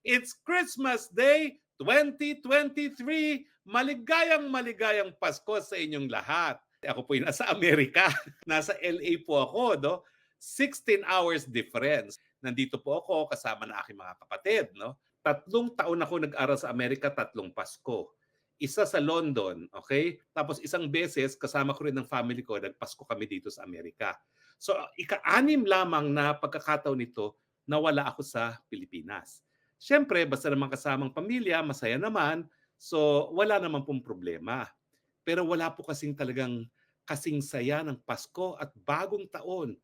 It's Christmas Day 2023. Maligayang maligayang Pasko sa inyong lahat. Ako po nasa Amerika. Nasa LA po ako, no? 16 hours difference. Nandito po ako kasama na aking mga kapatid, no? Tatlong taon ako nag-aral sa Amerika, tatlong Pasko. Isa sa London, okay? Tapos isang beses, kasama ko rin ng family ko, nagpasko kami dito sa Amerika. So, ika-anim lamang na pagkakataon nito na wala ako sa Pilipinas. Siyempre, basta naman kasamang pamilya, masaya naman. So, wala naman pong problema. Pero wala po kasing talagang kasing saya ng Pasko at bagong taon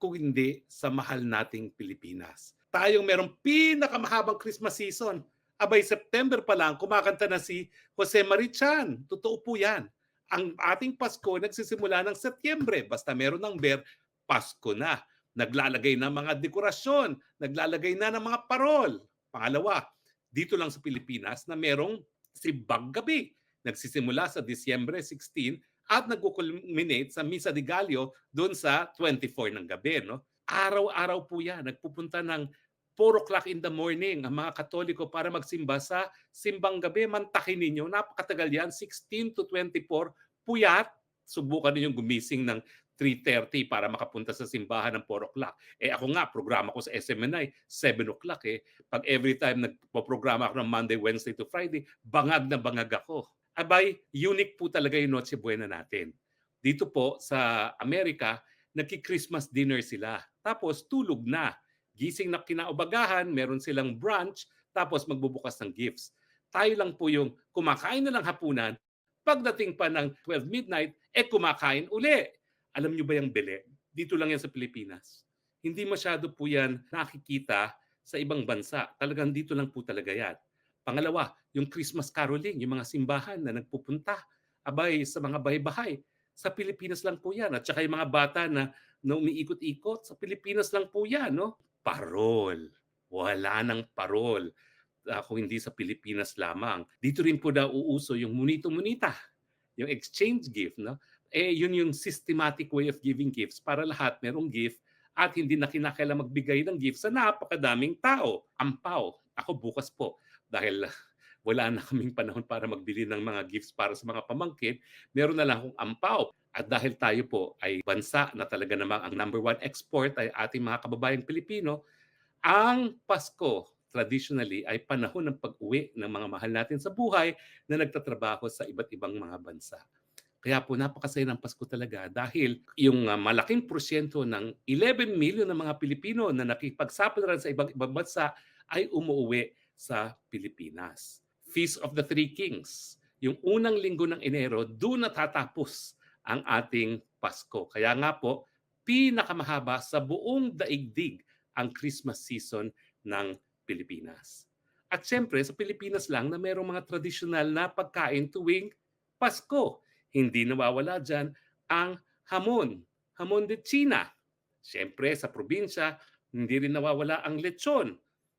kung hindi sa mahal nating Pilipinas. Tayong merong pinakamahabang Christmas season. Abay, September pa lang, kumakanta na si Jose Marichan. Totoo po yan. Ang ating Pasko nagsisimula ng Setyembre. Basta meron ng ber, Pasko na. Naglalagay na mga dekorasyon, naglalagay na ng mga parol. Pangalawa, dito lang sa Pilipinas na merong simbang gabi. Nagsisimula sa Disyembre 16 at nagkukulminate sa Misa de Gallo doon sa 24 ng gabi. No? Araw-araw po yan. Nagpupunta ng 4 o'clock in the morning ang mga Katoliko para magsimba sa simbang gabi. Mantakin ninyo, napakatagal yan, 16 to 24, puyat. Subukan ninyong gumising ng 3.30 para makapunta sa simbahan ng 4 o'clock. Eh ako nga, programa ko sa SMNI, 7 o'clock eh. Pag every time nagpo-programa ako ng Monday, Wednesday to Friday, bangag na bangag ako. Abay, unique po talaga yung Noche Buena natin. Dito po sa Amerika, nagki-Christmas dinner sila. Tapos tulog na. Gising na kinaubagahan, meron silang brunch, tapos magbubukas ng gifts. Tayo lang po yung kumakain na lang hapunan, pagdating pa ng 12 midnight, eh kumakain uli. Alam nyo ba yung bele? Dito lang yan sa Pilipinas. Hindi masyado po yan nakikita sa ibang bansa. Talagang dito lang po talaga yan. Pangalawa, yung Christmas caroling, yung mga simbahan na nagpupunta, abay sa mga bahay-bahay. Sa Pilipinas lang po yan. At saka yung mga bata na, na umiikot-ikot, sa Pilipinas lang po yan. No? Parol. Wala nang parol. Ako hindi sa Pilipinas lamang. Dito rin po na uuso yung munito-munita. Yung exchange gift. No? eh yun yung systematic way of giving gifts para lahat merong gift at hindi na kinakailangan magbigay ng gift sa napakadaming tao. Ampaw. Ako bukas po dahil wala na kaming panahon para magbili ng mga gifts para sa mga pamangkin, meron na lang akong ampaw. At dahil tayo po ay bansa na talaga namang ang number one export ay ating mga kababayang Pilipino, ang Pasko traditionally ay panahon ng pag-uwi ng mga mahal natin sa buhay na nagtatrabaho sa iba't ibang mga bansa. Kaya po napakasaya ng Pasko talaga dahil yung uh, malaking porsyento ng 11 million ng mga Pilipino na nakipagsapalaran sa ibang ibang bansa ay umuwi sa Pilipinas. Feast of the Three Kings. Yung unang linggo ng Enero, doon natatapos ang ating Pasko. Kaya nga po, pinakamahaba sa buong daigdig ang Christmas season ng Pilipinas. At siyempre, sa Pilipinas lang na mayroong mga tradisyonal na pagkain tuwing Pasko hindi nawawala dyan ang hamon, hamon de China. Siyempre, sa probinsya, hindi rin nawawala ang lechon.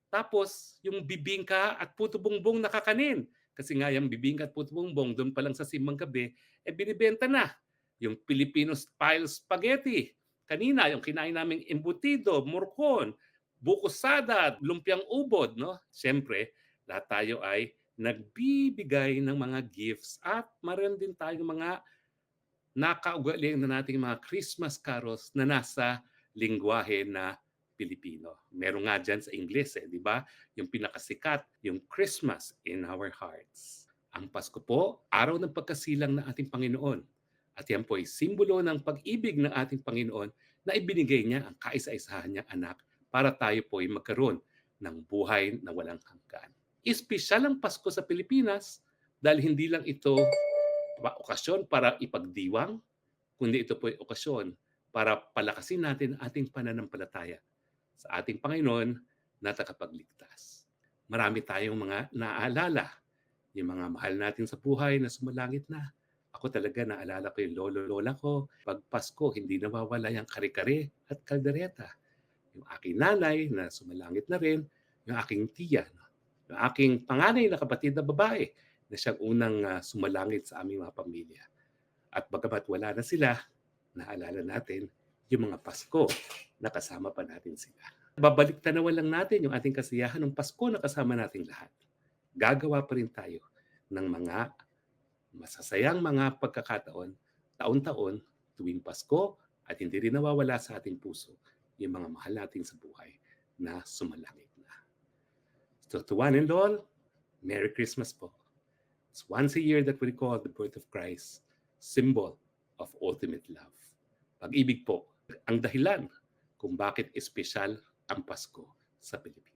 Tapos, yung bibingka at puto bongbong nakakanin. Kasi nga yung bibingka at puto bongbong, doon pa lang sa simang gabi, eh binibenta na. Yung Filipino style spaghetti. Kanina, yung kinain naming embutido, murkon, bukosada, lumpiang ubod. No? Siyempre, lahat tayo ay nagbibigay ng mga gifts at maroon din tayong mga nakaugalian na nating mga Christmas carols na nasa lingwahe na Pilipino. Meron nga dyan sa Ingles, eh, di ba? Yung pinakasikat, yung Christmas in our hearts. Ang Pasko po, araw ng pagkasilang ng ating Panginoon. At yan po ay simbolo ng pag-ibig ng ating Panginoon na ibinigay niya ang kaisa-isahan niyang anak para tayo po ay magkaroon ng buhay na walang hanggan espesyal ang Pasko sa Pilipinas dahil hindi lang ito okasyon para ipagdiwang, kundi ito po ay okasyon para palakasin natin ating pananampalataya sa ating Panginoon na takapagligtas. Marami tayong mga naaalala, yung mga mahal natin sa buhay na sumalangit na. Ako talaga naalala ko yung lolo-lola ko. Pag Pasko, hindi nawawala yung kare-kare at kaldereta. Yung aking nanay na sumalangit na rin, yung aking tiya ng aking panganay na kapatid na babae na siyang unang uh, sumalangit sa aming mga pamilya. At bagamat wala na sila, naalala natin yung mga Pasko na kasama pa natin sila. babalik tanawan lang natin yung ating kasiyahan ng Pasko na kasama nating lahat. Gagawa pa rin tayo ng mga masasayang mga pagkakataon taon-taon tuwing Pasko at hindi rin nawawala sa ating puso yung mga mahal nating sa buhay na sumalangit na. So to one and all, Merry Christmas po. It's once a year that we recall the birth of Christ, symbol of ultimate love. Pag-ibig po, ang dahilan kung bakit espesyal ang Pasko sa Pilipinas.